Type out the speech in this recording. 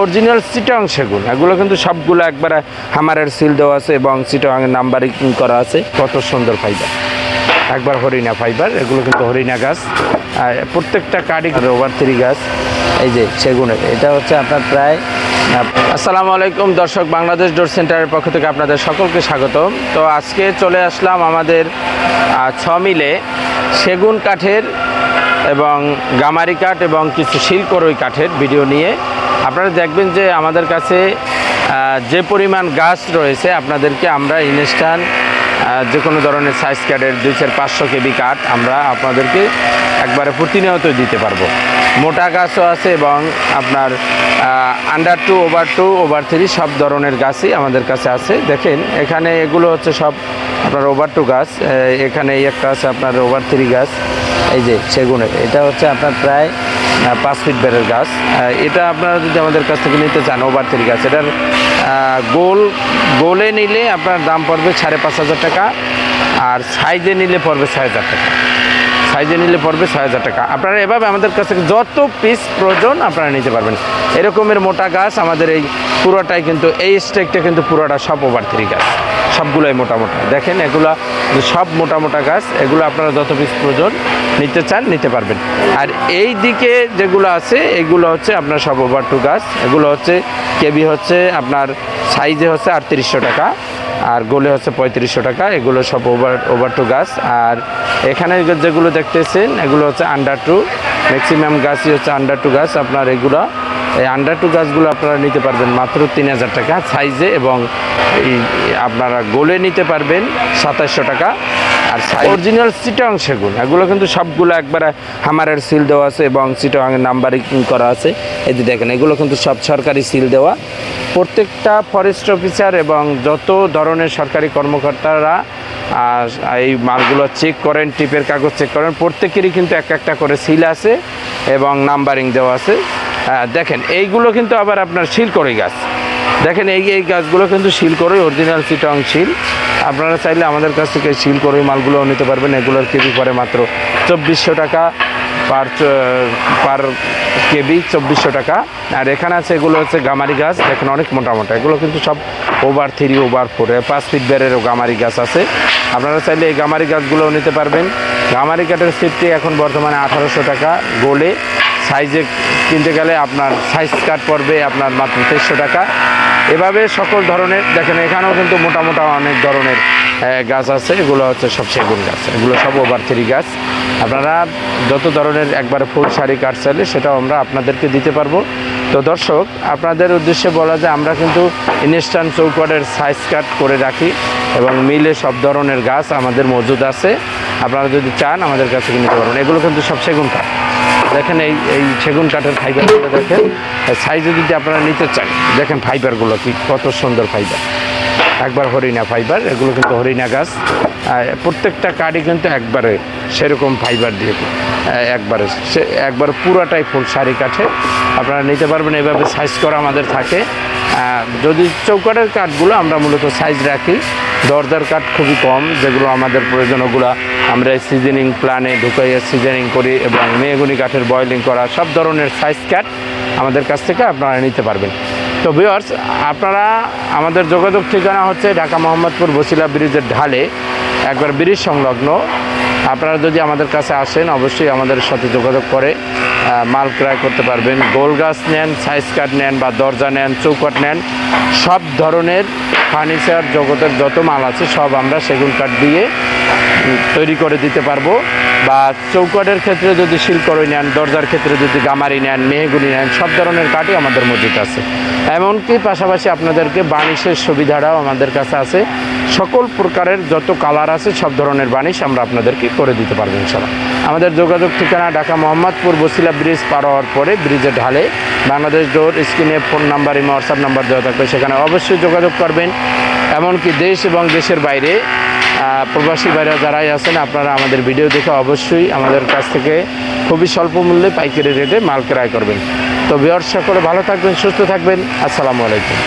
Original চিটং সেগুন। এগুলো কিন্তু সবগুলো একবারে হামারের সিল দেওয়া আছে এবং চিটং নাম্বারিং করা আছে। কত সুন্দর ফাইবার একবার হরিণা ফাইবার এগুলো কিন্তু হরিণা গাছ। আর প্রত্যেকটা কাঠই রোবার থ্রি গাছ। এই যে সেগুনের, এটা হচ্ছে আপনার প্রায়, আসসালামু আলাইকুম দর্শক, বাংলাদেশ ডোর সেন্টারের পক্ষ থেকে আপনাদের সকলকে স্বাগতম। তো আজকে চলে আসলাম আমাদের ছ মিলে সেগুন কাঠের এবং গামারি কাঠ এবং কিছু শিলকরই কাঠের ভিডিও নিয়ে। আপনারা দেখবেন যে আমাদের কাছে যে পরিমাণ গাছ রয়েছে আপনাদেরকে আমরা ইনস্ট্যান্ট যে কোনো ধরনের সাইজ কাঠের দুই চার পাঁচশো কেবি কাঠ আমরা আপনাদেরকে একবারে প্রতিনিয়ত দিতে পারব। মোটা গাছও আছে এবং আপনার under two over two over three সব ধরনের গাছই আমাদের কাছে আছে। দেখেন, এখানে এগুলো হচ্ছে সব আপনার ওভার টু গাছ এখানে এই একটা আছে আপনার ওভার থ্রি গাছ, এই যে সেগুনের এটা হচ্ছে আপনার প্রায় পাঁচ ফিট বেড়ের গাছ। এটা আপনারা যদি আমাদের কাছ থেকে নিতে চান ওভার থ্রি গাছ, এটার গোল গোলে নিলে আপনার দাম পড়বে সাড়ে পাঁচ হাজার টাকা, আর সাইজে নিলে পড়বে ছয় হাজার টাকা। সাইজে নিলে পড়বে ছয় হাজার টাকা। আপনারা এভাবে আমাদের কাছে যত পিস প্রয়োজন আপনারা নিতে পারবেন। এরকমের মোটা গাছ আমাদের এই পুরোটাই কিন্তু, এই স্টেকটা কিন্তু পুরোটা সব ওভার থ্রি গাছ। সবগুলোই মোটা মোটা। দেখেন, এগুলা সব মোটা মোটা গাছ, এগুলো আপনারা যত পিস প্রয়োজন নিতে চান, নিতে পারবেন। আর এই দিকে যেগুলো আছে, এগুলো হচ্ছে আপনার সব ওভার টু গাছ। এগুলো হচ্ছে, কেবি হচ্ছে আপনার সাইজে হচ্ছে আটত্রিশশো টাকা। আর গোলে হচ্ছে পঁয়ত্রিশশো টাকা, এগুলো সব ওভার ওভার টু গাছ আর এখানে যেগুলো দেখতেছেন, এগুলো হচ্ছে আন্ডার টু ম্যাক্সিমাম গাছই হচ্ছে আন্ডার টু গাছ আপনার এগুলো, এই আন্ডার টু গাছগুলো আপনারা নিতে পারবেন মাত্র তিন হাজার টাকা সাইজে এবং এই আপনারা গোলে নিতে পারবেন সাতাশশো টাকা। আর অরিজিনাল চিটং সেগুন, এগুলো কিন্তু সবগুলো একবারে হামারের সিল দেওয়া আছে এবং চিটং নাম্বারিং করা আছে। এই যে দেখেন, এগুলো কিন্তু সব সরকারি সিল দেওয়া। প্রত্যেকটা ফরেস্ট অফিসার এবং যত ধরনের সরকারি কর্মকর্তারা আর এই মালগুলো চেক করেন, টিপের কাগজ চেক করেন, প্রত্যেকেরই কিন্তু এক একটা করে সিল আছে এবং নাম্বারিং দেওয়া আছে। দেখেন, এইগুলো কিন্তু আবার আপনার শিলকড়ি গাছ। দেখেন, এই এই গাছগুলো কিন্তু শিল করে অরিজিনাল চিটং শিল আপনারা চাইলে আমাদের কাছ থেকে শিল করে মালগুলোও নিতে পারবেন। এগুলোর কেজি পরে মাত্র চব্বিশশো টাকা পার পার কেবি চব্বিশশো টাকা। আর এখানে আছে, এগুলো হচ্ছে গামারি গাছ। দেখেন, অনেক মোটা মোটা এগুলো কিন্তু সব ওভার থ্রি ওভার ফোরে পাঁচ ফিট বেড়েরও গামারি গাছ আছে। আপনারা চাইলে এই গামারি গাছগুলোও নিতে পারবেন। গামারি কাঠের সিটটি এখন বর্তমানে আঠারোশো টাকা গোলে। সাইজে কিনতে গেলে আপনার সাইজ কাট পড়বে আপনার মাত্র তেইশশো টাকা। এভাবে সকল ধরনের, দেখেন এখানেও কিন্তু মোটা মোটা অনেক ধরনের গাছ আছে, এগুলো হচ্ছে সব সেগুন গাছ, এগুলো সব ওভার থ্রি গাছ। আপনারা যত ধরনের একবার ফুল শাড়ি কাঠ চাইলে সেটাও আমরা আপনাদেরকে দিতে পারব। তো দর্শক, আপনাদের উদ্দেশ্যে বলা যায়, আমরা কিন্তু ইনস্ট্যান্ট চৌকটের সাইজ কাট করে রাখি এবং মিলে সব ধরনের গাছ আমাদের মজুদ আছে। আপনারা যদি চান, আমাদের কাছে নিতে পারবেন। এগুলো কিন্তু সব সেগুন কাঠ। দেখেন এই এই সেগুন কাঠের ফাইবারগুলো দেখেন। সাইজে যদি আপনারা নিতে চান, দেখেন ফাইবারগুলো কি, কত সুন্দর ফাইবার। একবার হরিণা ফাইবার, এগুলো কিন্তু হরিণা গাছ। প্রত্যেকটা কাঠই কিন্তু একবারে সেরকম ফাইবার দিয়ে একবারে সে, একবার পুরাটাই ফুল শাড়ি কাঠে। আপনারা নিতে পারবেন, এভাবে সাইজ করা আমাদের থাকে। যদি চৌকাঠের কাঠগুলো আমরা মূলত সাইজ রাখি। দরজার কাঠ খুবই কম, যেগুলো আমাদের প্রয়োজন ওগুলো আমরা সিজনিং প্ল্যানে ঢুকাইয়ে সিজনিং করি এবং মেহগুনি কাঠের বয়েলিং করা সব ধরনের সাইজ কাঠ আমাদের কাছ থেকে আপনারা নিতে পারবেন। তো ভিওর্স আপনারা আমাদের যোগাযোগ ঠিকানা হচ্ছে ঢাকা মোহাম্মদপুর বসিলা ব্রিজের ঢালে, একবার ব্রিজ সংলগ্ন। আপনারা যদি আমাদের কাছে আসেন, অবশ্যই আমাদের সাথে যোগাযোগ করে। মাল ক্রয় করতে পারবেন। গোল গাছ নেন সাইজ কাঠ নেন বা দরজা নেন চৌকাঠ নেন, সব ধরনের ফার্নিচার জগতের যত মাল আছে, সব আমরা সেগুন কাঠ দিয়ে তৈরি করে দিতে পারব। বা চৌকাঠের ক্ষেত্রে যদি শিলকড়ই নেন, দরজার ক্ষেত্রে যদি গামারি নেন, মেহগুনি নেন, সব ধরনের কাঠই আমাদের মজুদ আছে। এমনকি পাশাপাশি আপনাদেরকে বানিশের সুবিধাটাও আমাদের কাছে আছে। সকল প্রকারের যত কালার আছে, সব ধরনের বানিশ আমরা আপনাদেরকে করে দিতে পারব ইনশাল্লাহ আমাদের যোগাযোগ ঠিকানা ঢাকা মোহাম্মদপুর বসিলা ব্রিজ পার হওয়ার পরে ব্রিজের ঢালে বাংলাদেশ ডোর স্ক্রিনে ফোন নাম্বার এবং হোয়াটসঅ্যাপ নাম্বার দেওয়া থাকবে। সেখানে অবশ্যই যোগাযোগ করবেন। এমনকি দেশ এবং দেশের বাইরে প্রবাসী বাইরে যারাই আছেন, আপনারা আমাদের ভিডিও দেখে অবশ্যই আমাদের কাছ থেকে খুবই স্বল্প মূল্যে পাইকারি রেটে মাল ক্রয় করবেন। তো বিহার করে ভালো থাকবেন, সুস্থ থাকবেন। আসসালামু আলাইকুম।